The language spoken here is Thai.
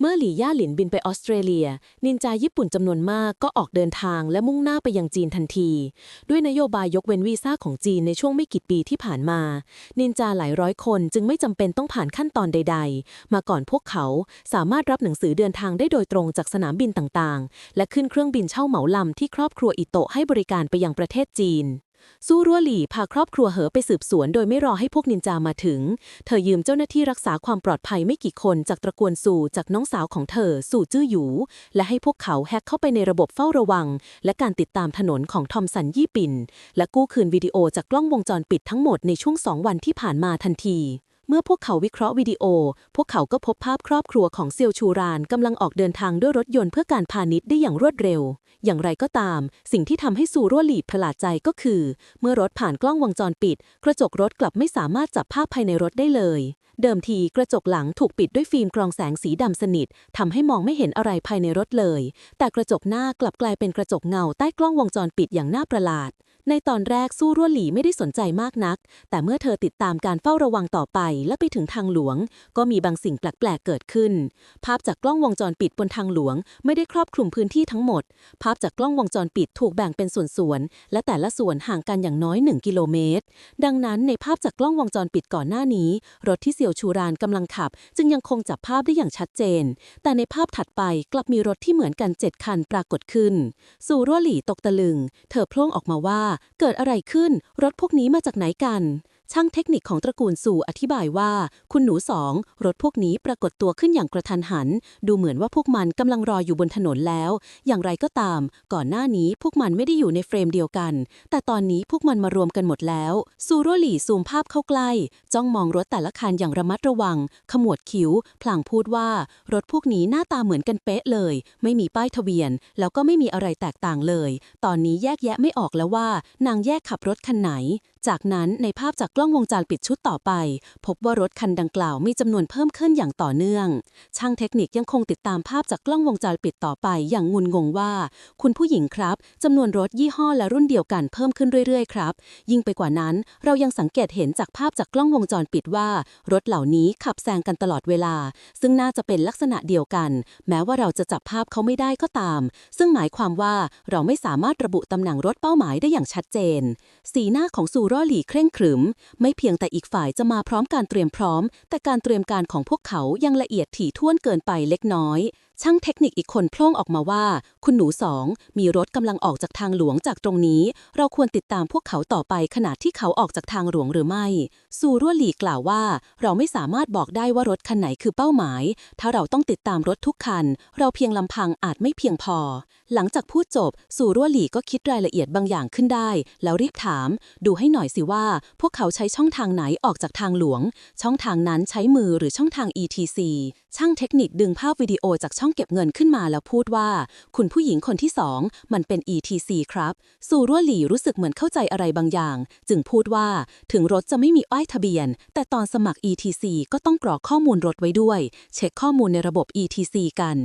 เมื่อหลี่ย่าหลินบินไปออสเตรเลีย นินจาญี่ปุ่นจำนวนมากก็ออกเดินทางและมุ่งหน้าไปยังจีนทันที ด้วยนโยบายยกเว้นวีซ่าของจีนในช่วงไม่กี่ปีที่ผ่านมา นินจาหลายร้อยคนจึงไม่จำเป็นต้องผ่านขั้นตอนใด ๆ มาก่อนพวกเขาสามารถรับหนังสือเดินทางได้โดยตรงจากสนามบินต่างๆ และขึ้นเครื่องบินเช่าเหมาลำที่ครอบครัวอิโตะให้บริการไปยังประเทศจีน สู้รั่วหลี่พาครอบครัวเหอไปสืบสวนโดยไม่รอให้พวกนินจามาถึง เธอยืมเจ้าหน้าที่รักษาความปลอดภัยไม่กี่คนจากตระกูลสู่จากน้องสาวของเธอสู่จื้อหยู และให้พวกเขาแฮกเข้าไปในระบบเฝ้าระวัง และการติดตามถนนของทอมสันยี่ปิน และกู้คืนวิดีโอจากกล้องวงจรปิดทั้งหมดในช่วงสองวันที่ผ่านมาทันที เมื่อพวกเขาวิเคราะห์วิดีโอ พวกเขาก็พบภาพครอบครัวของเซียวชูรานกำลังออกเดินทางด้วยรถยนต์เพื่อการพาณิชย์ได้อย่างรวดเร็ว อย่างไรก็ตาม สิ่งที่ทำให้ซูรั่วหลีประหลาดใจก็คือ เมื่อรถผ่านกล้องวงจรปิด กระจกรถกลับไม่สามารถจับภาพภายในรถได้เลยเดิมทีกระจกหลังถูกปิดด้วยฟิล์มกรองแสงสีดำสนิททำให้มองไม่เห็นอะไรภายในรถเลย แต่กระจกหน้ากลับกลายเป็นกระจกเงาใต้กล้องวงจรปิดอย่างน่าประหลาด ในตอนแรกสู้รั่วหลีไม่ได้สนใจมากนัก แต่เมื่อเธอติดตามการเฝ้าระวังต่อไปและไปถึงทางหลวง ก็มีบางสิ่งแปลกๆเกิดขึ้น ภาพจากกล้องวงจรปิดบนทางหลวง ไม่ได้ครอบคลุมพื้นที่ทั้งหมด ภาพจากกล้องวงจรปิดถูกแบ่งเป็นส่วนๆและแต่ละส่วนห่างกันอย่างน้อย 1 กิโลเมตร ดังนั้นในภาพจากกล้องวงจรปิดก่อนหน้านี้ รถที่เสี่ยวชูรานกำลังขับ จึงยังคงจับภาพได้อย่างชัดเจน แต่ในภาพถัดไปกลับมีรถที่เหมือนกันเจ็ดคันปรากฏขึ้นสู่รั่วหลี่ตกตะลึง เธอพล่งออกมาว่า เกิดอะไรขึ้น รถพวกนี้มาจากไหนกัน ช่างเทคนิคของตระกูลสู่อธิบายว่า คุณหนูสองรถพวกนี้ปรากฏตัวขึ้นอย่างกระทันหัน ดูเหมือนว่าพวกมันกำลังรออยู่บนถนนแล้ว อย่างไรก็ตาม ก่อนหน้านี้พวกมันไม่ได้อยู่ในเฟรมเดียวกัน แต่ตอนนี้พวกมันมารวมกันหมดแล้วซูโรหลี่ซูมภาพเข้าใกล้ จ้องมองรถแต่ละคันอย่างระมัดระวัง ขมวดคิ้ว พลางพูดว่า รถพวกนี้หน้าตาเหมือนกันเป๊ะเลย ไม่มีป้ายทะเบียน แล้วก็ไม่มีอะไรแตกต่างเลย ตอนนี้แยกแยะไม่ออกแล้วว่านางแยกขับรถคันไหน จากนั้นในภาพจากกล้องวงจรปิดชุดต่อไป พบว่ารถคันดังกล่าวมีจำนวนเพิ่มขึ้นอย่างต่อเนื่อง ช่างเทคนิคยังคงติดตามภาพจากกล้องวงจรปิดต่อไป อย่างงุนงงว่า คุณผู้หญิงครับจำนวนรถยี่ห้อและรุ่นเดียวกันเพิ่มขึ้นเรื่อยๆครับ ยิ่งไปกว่านั้นเรายังสังเกตเห็นจากภาพจากกล้องวงจรปิดว่า รถเหล่านี้ขับแซงกันตลอดเวลา ซึ่งน่าจะเป็นลักษณะเดียวกัน แม้ว่าเราจะจับภาพเขาไม่ได้ก็ตาม ซึ่งหมายความว่าเราไม่สามารถระบุตำแหน่งรถเป้าหมายได้อย่างชัดเจน สีหน้าของซูโรร่อหลี่เคร่งขรึม ไม่เพียงแต่อีกฝ่ายจะมาพร้อมการเตรียมพร้อม แต่การเตรียมการของพวกเขายังละเอียดถี่ถ้วนเกินไปเล็กน้อยช่างเทคนิคอีกคนโพล่งออกมาว่า คุณหนูสองมีรถกำลังออกจากทางหลวงจากตรงนี้ เราควรติดตามพวกเขาต่อไปขณะที่เขาออกจากทางหลวงหรือไม่ ซูรั่วหลีกล่าวว่า เราไม่สามารถบอกได้ว่ารถคันไหนคือเป้าหมาย ถ้าเราต้องติดตามรถทุกคัน เราเพียงลำพังอาจไม่เพียงพอ หลังจากพูดจบ ซูรั่วหลีก็คิดรายละเอียดบางอย่างขึ้นได้ แล้วรีบถาม ดูให้หน่อยสิว่า พวกเขาใช้ช่องทางไหนออกจากทางหลวง ช่องทางนั้นใช้มือหรือช่องทาง ETC ช่างเทคนิคดึงภาพวิดีโอจากช่ององเก็บเงินขึ้นมาแล้วพูดว่า คุณผู้หญิงคนที่สองมันเป็น ETC ครับซูรั่วหลี่รู้สึกเหมือนเข้าใจอะไรบางอย่าง จึงพูดว่าถึงรถจะไม่มีอ้ายทะเบียน แต่ตอนสมัคร ETC ก็ต้องกรอกข้อมูลรถไว้ด้วย เช็คข้อมูลในระบบ ETC กัน